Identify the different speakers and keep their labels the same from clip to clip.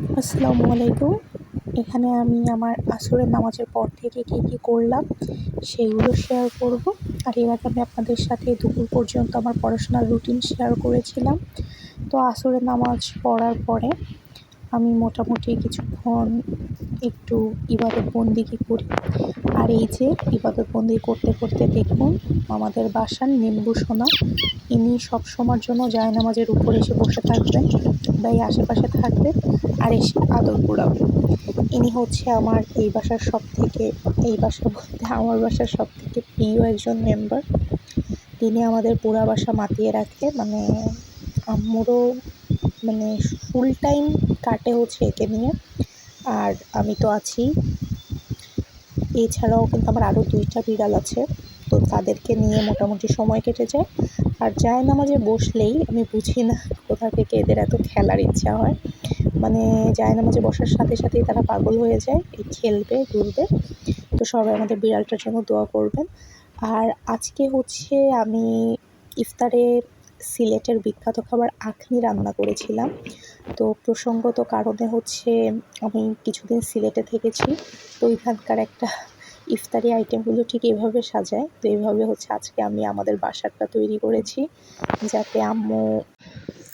Speaker 1: আসসালামু আলাইকুম। এখানে আমি আমার আসরের নামাজের পর থেকে কী কী করলাম সেগুলো শেয়ার করব। আর এর আগে আমি আপনাদের সাথে দুপুর পর্যন্ত আমার পড়াশোনার রুটিন শেয়ার করেছিলাম। তো আসরের নামাজ পড়ার পরে আমি মোটামুটি কিছুক্ষণ একটু ইবাদত বন্দিগি করি। আর এই যে ইবাদত বন্দি করতে করতে দেখুন আমাদের বাসার নিম্বু সোনা, ইনি সব সময়ের জন্য জায়নামাজের উপর এসে বসে থাকবেন বা এই আশেপাশে থাকবেন আর এসে আদর কুড়াবেন। ইনি হচ্ছে আমার এই বাসার সব থেকে এই বাসা বলতে আমার বাসার সব থেকে প্রিয় একজন মেম্বার। তিনি আমাদের পুরা বাসা মাতিয়ে রাখে মানে আম্মুরও মানে ফুল টাইম কাটে হচ্ছে একে নিয়ে। আর আমি তো আছি। এছাড়াও কিন্তু আমার আরও দুইটা বিড়াল আছে। তো তাদেরকে নিয়ে মোটামুটি সময় কেটে যায়। আর যায় নামাজে বসলেই, আমি বুঝি না কোথা থেকে এদের এত খেলার ইচ্ছা হয়। মানে যায় নামাজে বসার সাথে সাথেই তারা পাগল হয়ে যায়, এই খেলবে, ঘুরবে। তো সবাই আমাদের বিড়ালটার জন্য দোয়া করবেন। আর আজকে হচ্ছে আমি ইফতারে সিলেটের বিখ্যাত খাবার আখনি রান্না করেছিলাম। তো প্রসঙ্গত কারণে হচ্ছে আমি কিছুদিন সিলেটে থেকেছি। তো ওইখানকার একটা ইফতারি আইটেমগুলো ঠিক এভাবে সাজায়। তো এইভাবে হচ্ছে আজকে আমি আমাদের বাসারটা তৈরি করেছি। যাতে আম্মু,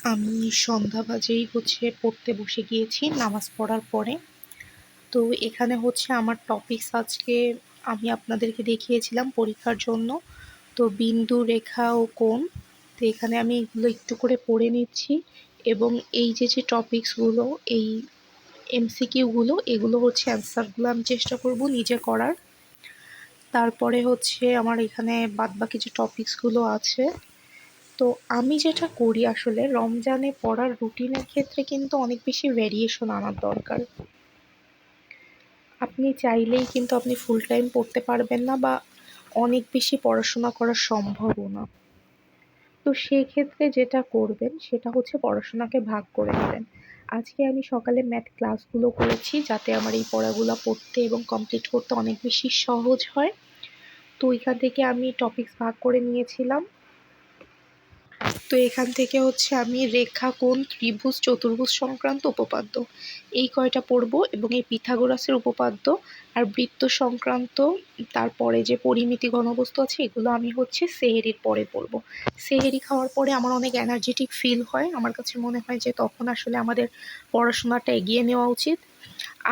Speaker 1: আমি সন্ধ্যা বাজেই হচ্ছে পড়তে বসে গিয়েছি নামাজ পড়ার পরে। তো এখানে হচ্ছে আমার টপিকস আজকে আমি আপনাদেরকে দেখিয়েছিলাম পরীক্ষার জন্য। তো বিন্দু, রেখা ও কোণ। তো এখানে আমি এগুলো একটু করে পড়ে নিচ্ছি এবং এই যে যে টপিকসগুলো এই এমসিকিউগুলো এগুলো হচ্ছে অ্যান্সারগুলো আমি চেষ্টা করব নিজে করার। তারপরে হচ্ছে আমার এখানে বাদবাকি যে টপিকসগুলো আছে। তো আমি যেটা করি আসলে, রমজানে পড়ার রুটিনের ক্ষেত্রে কিন্তু অনেক বেশি ভ্যারিয়েশন আনার দরকার। আপনি চাইলেই কিন্তু আপনি ফুল টাইম পড়তে পারবেন না বা অনেক বেশি পড়াশোনা করা সম্ভবও না। তো সেক্ষেত্রে যেটা করবেন, সেটা হচ্ছে পড়াশোনাকে ভাগ করে নেবেন। আজকে আমি সকালে ম্যাথ ক্লাসগুলো করেছি, যাতে আমার এই পড়াগুলো পড়তে এবং কমপ্লিট করতে অনেক বেশি সহজ হয়। তো ওইখান থেকে আমি টপিকস ভাগ করে নিয়েছিলাম। তো এখান থেকে হচ্ছে আমি রেখা, কোণ, ত্রিভুজ, চতুর্ভুজ সংক্রান্ত উপপাদ্য। এই কয়টা পড়ব এবং এই পিথাগোরাসের উপপাদ্য আর বৃত্ত সংক্রান্ত, তারপরে যে পরিমিতি ঘনবস্তু আছে, এগুলো আমি হচ্ছে সেহেরির পরে পড়ব। সেহেরি খাওয়ার পরে আমার অনেক এনার্জেটিক ফিল হয়। আমার কাছে মনে হয় যে তখন আসলে আমাদের পড়াশোনাটা এগিয়ে নেওয়া উচিত।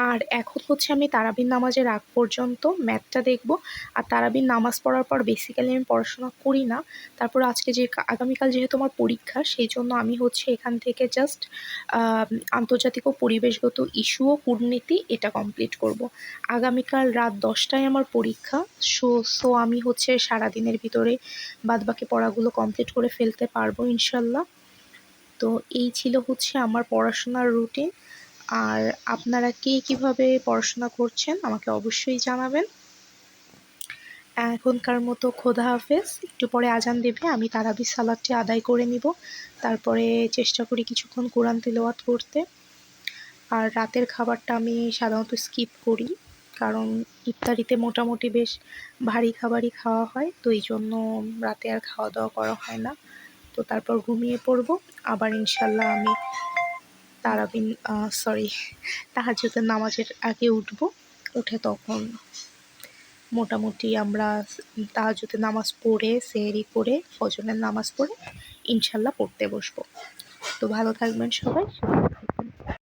Speaker 1: আর এখন হচ্ছে আমি তারাবির নামাজের আগ পর্যন্ত ম্যাথটা দেখব। আর তারাবির নামাজ পড়ার পর বেসিক্যালি আমি পড়াশোনা করি না। তারপর আজকে যে আগামীকাল যেহেতু আমার পরীক্ষা, সেই জন্য আমি হচ্ছে এখান থেকে জাস্ট আন্তর্জাতিক ও পরিবেশগত ইস্যু ও কূটনীতি এটা কমপ্লিট করব। আগামীকাল রাত দশটায় আমার পরীক্ষা সো সো আমি হচ্ছে সারাদিনের ভিতরে বাদবাকি পড়াগুলো কমপ্লিট করে ফেলতে পারব ইনশাল্লাহ। তো এই ছিল হচ্ছে আমার পড়াশোনার রুটিন আর আপনারা কে কীভাবে পড়াশোনা করছেন আমাকে অবশ্যই জানাবেন। এখনকার মতো খোদা হাফেজ। একটু পরে আজান দেবে, আমি তারাবি সালাদটি আদায় করে নিব। তারপরে চেষ্টা করি কিছুক্ষণ কোরআন তেলাওয়াত করতে। আর রাতের খাবারটা আমি সাধারণত স্কিপ করি, কারণ ইফতারিতে মোটামুটি বেশ ভারী খাবারই খাওয়া হয়, তো এই জন্য রাতে আর খাওয়া দাওয়া করা হয় না। তো তারপর ঘুমিয়ে পড়ব। আবার ইনশাল্লাহ আমি তারাবিন সরি তাহাজ্জুদের নামাজের আগে উঠব। উঠে তখন মোটামুটি আমরা তাহাজতে নামাজ পড়ে, সেহরি করে, ফজরের নামাজ পড়ে ইনশাল্লাহ পড়তে বসবো। তো ভালো থাকবেন সবাই